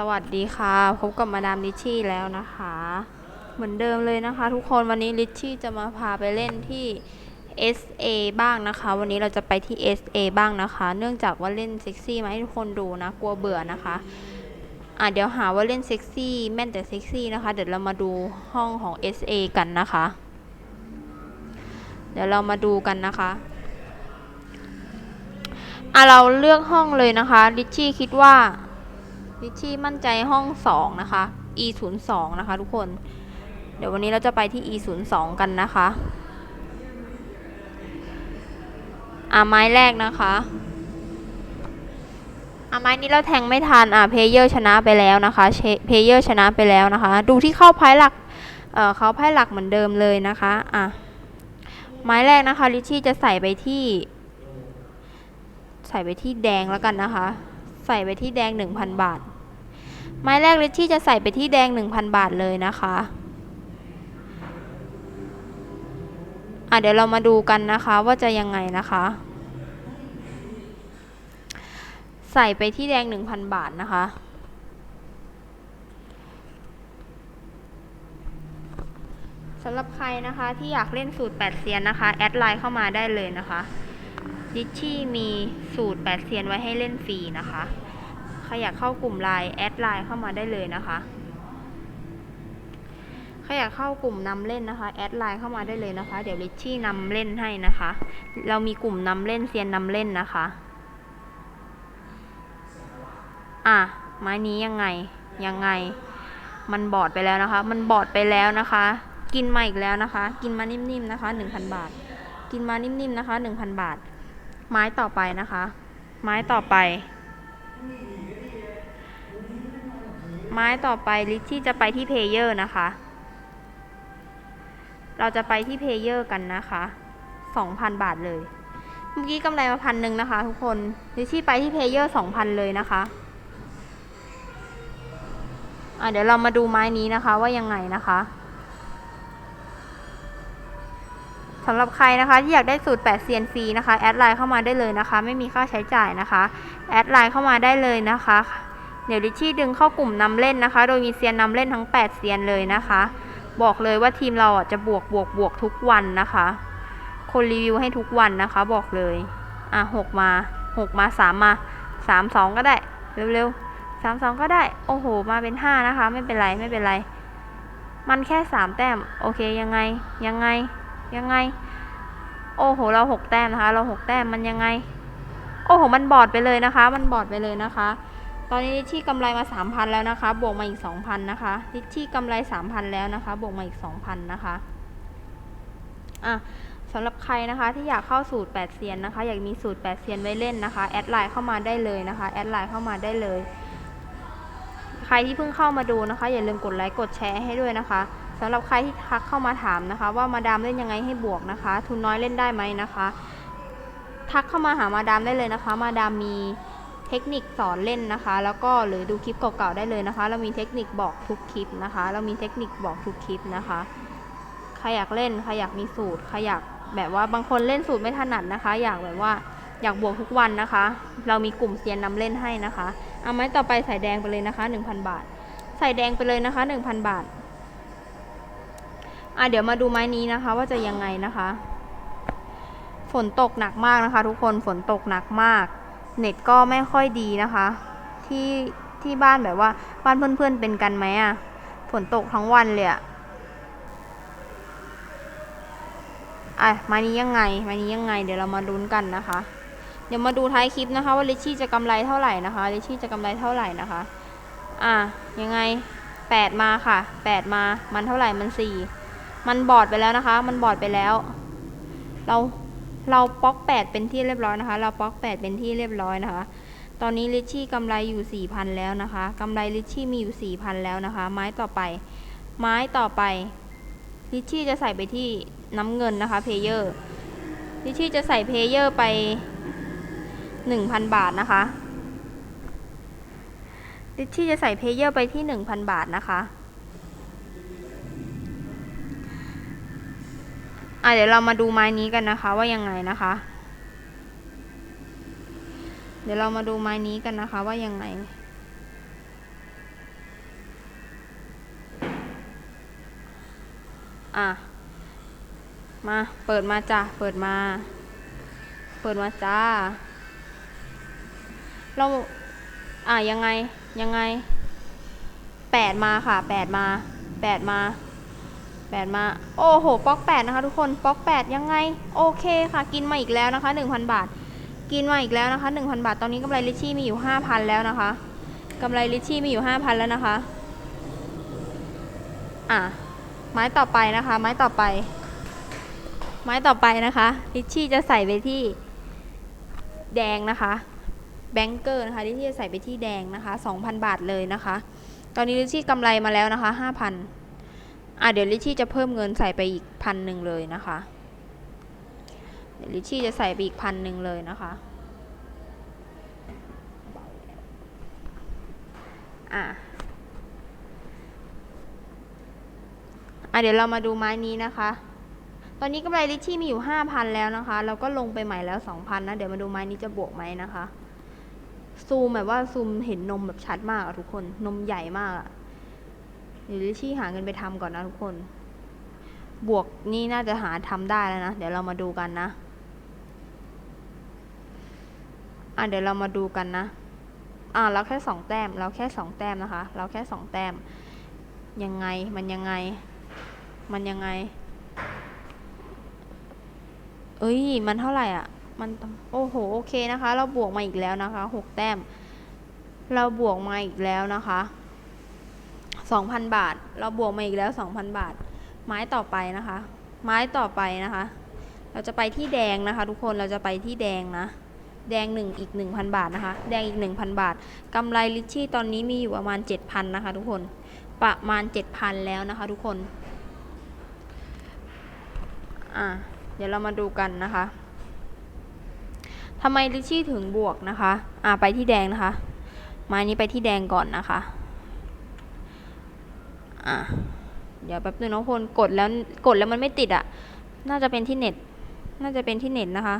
สวัสดีค่ะ พบกับมาดามลิชชี่แล้วนะคะ เหมือนเดิมเลยนะคะ ทุกคนวันนี้ลิชชี่จะมาพาไปเล่นที่ SA บ้างนะคะ วันนี้เราจะไปที่ SA บ้างนะคะ เนื่องจากว่าเล่นเซ็กซี่มาให้ทุกคนดูนะ กลัวเบื่อนะคะอะเดี๋ยวหาว่าเล่นเซ็กซี่แม่นแต่เซ็กซี่นะคะ เดี๋ยวเรามาดูห้องของ SA กันนะคะ เดี๋ยวเรามาดูกันนะคะอะเราเลือกห้องเลยนะคะลิชชี่คิดว่า ลิชชี่มั่นใจห้องสองนะคะ e 0 2นะคะทุกคน เดี๋ยววันนี้เราจะไปที่ e 0 2กันนะคะ อ่าไม้แรกนะคะอ่าไม้นี้เราแทงไม่ทันอ่าเพเยอร์ชนะไปแล้วนะคะเพเยอร์ชนะไปแล้วนะคะ ดูที่เข้าไพ่หลักเอ่อเขาไพ่หลักเหมือนเดิมเลยนะคะอะไม้แรกนะคะลิชชี่จะใส่ไปที่ ใส่ไปที่แดงแล้วกันนะคะ ใส่ไปที่แดง1,000บาท ไม้แรกลิชชี่จะใส่ไปที่แดง 1,000 บาทเลยนะคะอะเดี๋ยวเรามาดูกันนะคะว่าจะยังไงนะคะ ใส่ไปที่แดง 1,000 บาทนะคะสำหรับใครนะคะที่อยากเล่นสูตร 8 เซียนนะคะ แอดไลน์เข้ามาได้เลยนะคะดิชชี่มีสูตร 8 เซียนไว้ให้เล่นฟรีนะคะ ใครอยากเข้ากลุ่มไลน์แอดไลน์เข้ามาได้เลยนะคะใครอยากเข้ากลุ่มนำเล่นนะคะแอดไลน์เข้ามาได้เลยนะคะ เดี๋ยวลิชชี่นำเล่นให้นะคะ เรามีกลุ่มนำเล่นเซียนนำเล่นนะคะ อะไม้นี้ยังไงยังไง มันบอดไปแล้วนะคะ มันบอดไปแล้วนะคะ กินมาอีกแล้วนะคะ กินมานิ่มๆนะคะ1,000บาท กินมานิ่มๆนะคะ1,000บาท ไม้ต่อไปนะคะ ไม้ต่อไป ไม้ต่อไปลิชชี่จะไปที่เพเยอร์นะคะ เราจะไปที่เพเยอร์กันนะคะ2,000บาทเลย เมื่อกี้กำไรมาพันหนึ่งนะคะ ทุกคนลิชชี่ไปที่เพเยอร์2,000เลยนะคะอะเดี๋ยวเรามาดูไม้นี้นะคะว่ายังไงนะคะสำหรับใครนะคะที่อยากได้สูตร8เซียนฟรีนะคะ แอดไลน์เข้ามาได้เลยนะคะ ไม่มีค่าใช้จ่ายนะคะ แอดไลน์เข้ามาได้เลยนะคะ เดี๋ยวดิชี่ดึงเข้ากลุ่มนำเล่นนะคะ โดยมีเซียนนำเล่นทั้ง 8 เซียนเลยนะคะ บอกเลยว่าทีมเราอะจะบวกบวกบวกทุกวันนะคะ คนรีวิวให้ทุกวันนะคะ บอกเลย อะหกมาหกมาสามมาสามสองก็ได้เร็วๆสามสองก็ได้ โอ้โห มาเป็นห้านะคะ ไม่เป็นไรไม่เป็นไร มันแค่สามแต้ม โอเคยังไงยังไงยังไง โอ้โห เราหกแต้มนะคะ เราหกแต้มมันยังไง โอ้โห มันบอดไปเลยนะคะ มันบอดไปเลยนะคะ ตอนนี้ลิชชี่กำไรมาสามพันแล้วนะคะ บวกมาอีกสองพันนะคะลิชชี่กำไรสามพันแล้วนะคะ บวกมาอีกสองพันนะคะอะสำหรับใครนะคะที่อยากเข้าสูตรแปดเซียนนะคะ อยากมีสูตรแปดเซียนไว้เล่นนะคะ แอดไลน์เข้ามาได้เลยนะคะ แอดไลน์เข้ามาได้เลย ใครที่เพิ่งเข้ามาดูนะคะ อย่าลืมกดไลค์กดแชร์ให้ด้วยนะคะสำหรับใครที่ทักเข้ามาถามนะคะ ว่ามาดามเล่นยังไงให้บวกนะคะ ทุนน้อยเล่นได้ไหมนะคะ ทักเข้ามาหามาดามได้เลยนะคะ มาดามมี ทคนิคสอนเล่นนะคะ แล้วก็หรือดูคลิปเก่าๆได้เลยนะคะ เรามีเทคนิคบอกทุกคลิปนะคะ เรามีเทคนิคบอกทุกคลิปนะคะใครอยากเล่นใครอยากมีสูตรใครอยากแบบว่าบางคนเล่นสูตรไม่ถนัดนะคะ อยากแบบว่าอยากบวกทุกวันนะคะ เรามีกลุ่มเซียนนำเล่นให้นะคะเอาไม้ต่อไปใส่แดงไปเลยนะคะ 1,000 บาท ใส่แดงไปเลยนะคะ 1,000 บาทอะเดี๋ยวมาดูไม้นี้นะคะ ว่าจะยังไงนะคะ ฝนตกหนักมากนะคะ ทุกคนฝนตกหนักมาก เน็ตก็ไม่ค่อยดีนะคะ ที่ที่บ้านแบบว่าบ้านเพื่อนๆเป็นกันไหมอะฝนตกทั้งวันเลยอะอะไม้นี้ยังไงม้นี้ยังไง เดี๋ยวเรามาลุ้นกันนะคะ เดี๋ยวมาดูท้ายคลิปนะคะ ว่าลิชี่จะกำไรเท่าไหร่นะคะลิชชี่จะกำไรเท่าไหร่นะคะ อะยังไงแปดมาค่ะแปดมา มันเท่าไหร่มันสี่มันบอดไปแล้วนะคะ มันบอดไปแล้ว เรา เราป๊อกแปดเป็นที่เรียบร้อยนะคะ เราป๊อกแปดเป็นที่เรียบร้อยนะคะ ตอนนี้ลิชชี่กำไรอยู่สี่พันแล้วนะคะกำไรลิชชี่มีอยู่สี่พันแล้วนะคะ ไม้ต่อไป ไม้ต่อไป ลิชชี่จะใส่ไปที่น้ำเงินนะคะเพเยอร์ ลิชชี่จะใส่เพเยอร์ไปหนึ่งพันบาทนะคะ ลิชชี่จะใส่เพเยอร์ไปที่หนึ่งพันบาทนะคะ่ะเดี๋ยวเรามาดูไม้นี้กันนะคะ ว่ายังไงนะคะ เดี๋ยวเรามาดูไม้นี้กันนะคะ ว่ายังไง อะ มาเปิดมาจ้ะเปิดมา เปิดมาจ้า เราอะยังไงยังไงแปดมาค่ะแปดมาแปดมา แปดมา โอ้โหป๊อกแปดนะคะทุกคนป๊อกแปดยังไง โอเคค่ะ กินมาอีกแล้วนะคะหนึ่งพันบาท กินมาอีกแล้วนะคะหนึ่งพันบาท ตอนนี้กำไรลิชชี่มีอยู่ห้าพันแล้วนะคะกำไรลิชชี่มีอยู่ห้าพันแล้วนะคะ อะ ไม้ต่อไปนะคะ ไม้ต่อไป ไม้ต่อไปนะคะ ลิชชี่จะใส่ไปที่แดงนะคะแบงเกอร์นะคะลิชชี่จะใส่ไปที่แดงนะคะ 2,000 บาทเลยนะคะ ตอนนี้ลิชชี่กำไรมาแล้วนะคะ 5,000 อะเดี๋ยวลิชี่จะเพิ่มเงินใส่ไปอีกพันหนึ่งเลยนะคะ เดี๋ยวลิชี่จะใส่ไปอีกพันหนึ่งเลยนะคะอะอะเดี๋ยวเรามาดูไม้นี้นะคะ ตอนนี้กำไรลิชชี่มีอยู่ห้าพันแล้วนะคะ เราก็ลงไปใหม่แล้วสองพันนะ เดี๋ยวมาดูไม้นี้จะบวกไหมนะคะ ซูมแบบว่าซูมเห็นนมแบบชัดมากอะทุกคน นมใหญ่มากอะ เดี๋ยวลิชี่หาเงินไปทำก่อนนะทุกคน บวกนี่น่าจะหาทำได้แล้วนะ เดี๋ยวเรามาดูกันนะ อะเดี๋ยวเรามาดูกันนะ อะเราแค่สองแต้ม เราแค่สองแต้มนะคะ เราแค่สองแต้ม ยังไง มันยังไง มันยังไง เอ้ย มันเท่าไหร่อะ มัน โอ้โห โอเคนะคะ เราบวกมาอีกแล้วนะคะ หกแต้ม เราบวกมาอีกแล้วนะคะ สองพันบาท เราบวกมาอีกแล้วสองพันบาท ไม้ต่อไปนะคะ ไม้ต่อไปนะคะ เราจะไปที่แดงนะคะ ทุกคนเราจะไปที่แดงนะ แดงหนึ่งอีกหนึ่งพันบาทนะคะ แดงอีกหนึ่งพันบาทกำไรลิชชี่ตอนนี้มีอยู่ประมาณเจ็ดพันนะคะ ทุกคนประมาณเจ็ดพันแล้วนะคะ ทุกคนอะเดี๋ยวเรามาดูกันนะคะทำไมลิชชี่ถึงบวกนะคะ อะไปที่แดงนะคะ ไม้นี้ไปที่แดงก่อนนะคะ อะเดี๋ยวแป๊บนึงน้องพลกดแล้วกดแล้วมันไม่ติดอะ่ะ น่าจะเป็นที่เน็ต น่าจะเป็นที่เน็ตนะคะ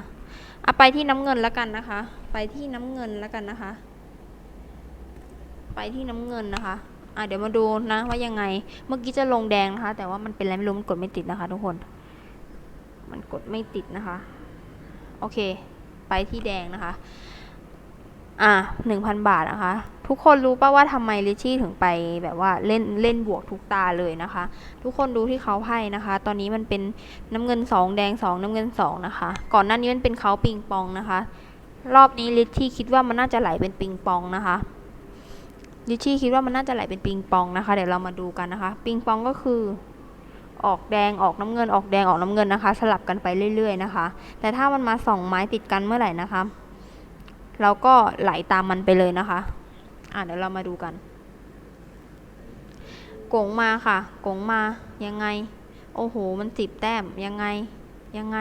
เอะไปที่น้ำเงินแล้วกันนะคะ ไปที่น้ำเงินแล้วกันนะคะ ไปที่น้ำเงินนะคะอะเดี๋ยวมาดูนะว่ายังไง เมื่อกี้จะลงแดงนะคะ แต่ว่ามันเป็นอะไรไม่รู้มันกดไม่ติดนะคะ ทุกคน มันกดไม่ติดนะคะ โอเค ไปที่แดงนะคะ อะหนึ่งพันบาทนะคะ ทุกคนรู้ป่าว่าทำไมลิชี่ถึงไปแบบว่าเล่นเล่นบวกทุกตาเลยนะคะ ทุกคนดูที่เขาไพ่นะคะ ตอนนี้มันเป็นน้ำเงินสองแดงสองน้ำเงินสองนะคะ ก่อนหน้านี้มันเป็นเขาปิงปองนะคะ รอบนี้ลิชี่คิดว่ามันน่าจะไหลเป็นปิงปองนะคะลิชชี่คิดว่ามันน่าจะไหลเป็นปิงปองนะคะ เดี๋ยวเรามาดูกันนะคะ ปิงปองก็คือออกแดงออกน้ำเงินออกแดงออกน้ำเงินนะคะ สลับกันไปเรื่อย ๆ นะคะ แต่ถ้ามันมาสองไม้ติดกันเมื่อไหร่นะคะ เราก็ไหลตามมันไปเลยนะคะ อะเดี๋ยวเรามาดูกันกงมาค่ะกงมายังไง โอ้โห มันสิบแต้มยังไงยังไง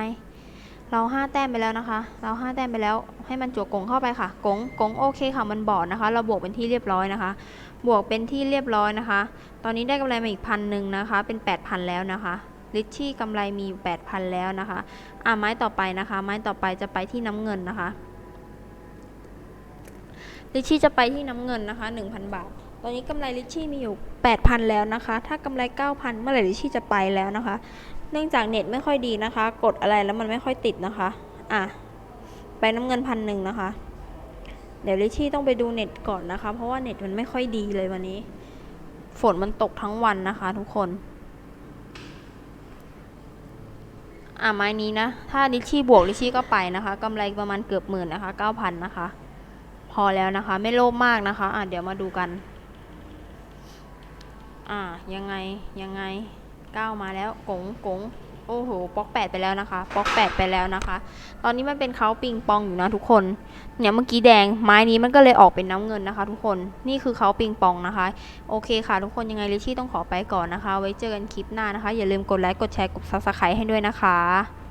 เราห้าแต้มไปแล้วนะคะ เราห้าแต้มไปแล้วให้มันจวกกงเข้าไปค่ะกงกงโอเคค่ะมันบอดนะคะ เราบวกเป็นที่เรียบร้อยนะคะ บวกเป็นที่เรียบร้อยนะคะ ตอนนี้ได้กำไรมาอีกพันหนึ่งนะคะ เป็นแปดพันแล้วนะคะลิชชี่กำไรมีอยู่แปดพันแล้วนะคะ อะไม้ต่อไปนะคะ ไม้ต่อไปจะไปที่น้ำเงินนะคะ ลิชชี่จะไปที่น้ำเงินนะคะ 1,000 บาท ตอนนี้กำไรลิชชี่มีอยู่ 8,000 แล้วนะคะ ถ้ากำไร 9,000 เมื่อไหร่ลิชชี่จะไปแล้วนะคะ เนื่องจากเน็ตไม่ค่อยดีนะคะ กดอะไรแล้วมันไม่ค่อยติดนะคะ อะ ไปน้ำเงินพันหนึ่งนะคะ เดี๋ยวลิชชี่ต้องไปดูเน็ตก่อนนะคะ เพราะว่าเน็ตมันไม่ค่อยดีเลยวันนี้ ฝนมันตกทั้งวันนะคะ ทุกคน อะไม้นี้นะ ถ้าลิชชี่บวกลิชชี่ก็ไปนะคะกำไรประมาณเกือบหมื่นนะคะ 9,000 นะคะ พอแล้วนะคะ ไม่โลภมากนะคะอะเดี๋ยวมาดูกัน อ่ายังไงยังไงก้าวมาแล้วกงกงโอ้โหป๊อกแปดไปแล้วนะคะป๊อกแปดไปแล้วนะคะ ตอนนี้มันเป็นเขาปิงปองอยู่นะทุกคนเนี่ยเมื่อกี้แดงไม้นี้มันก็เลยออกเป็นน้ำเงินนะคะ ทุกคนนี่คือเขาปิงปองนะคะ โอเคค่ะ ทุกคนยังไงลิชี่ต้องขอไปก่อนนะคะ ไว้เจอกันคลิปหน้านะคะ อย่าลืมกดไลค์กดแชร์กดซับสไครต์ให้ด้วยนะคะ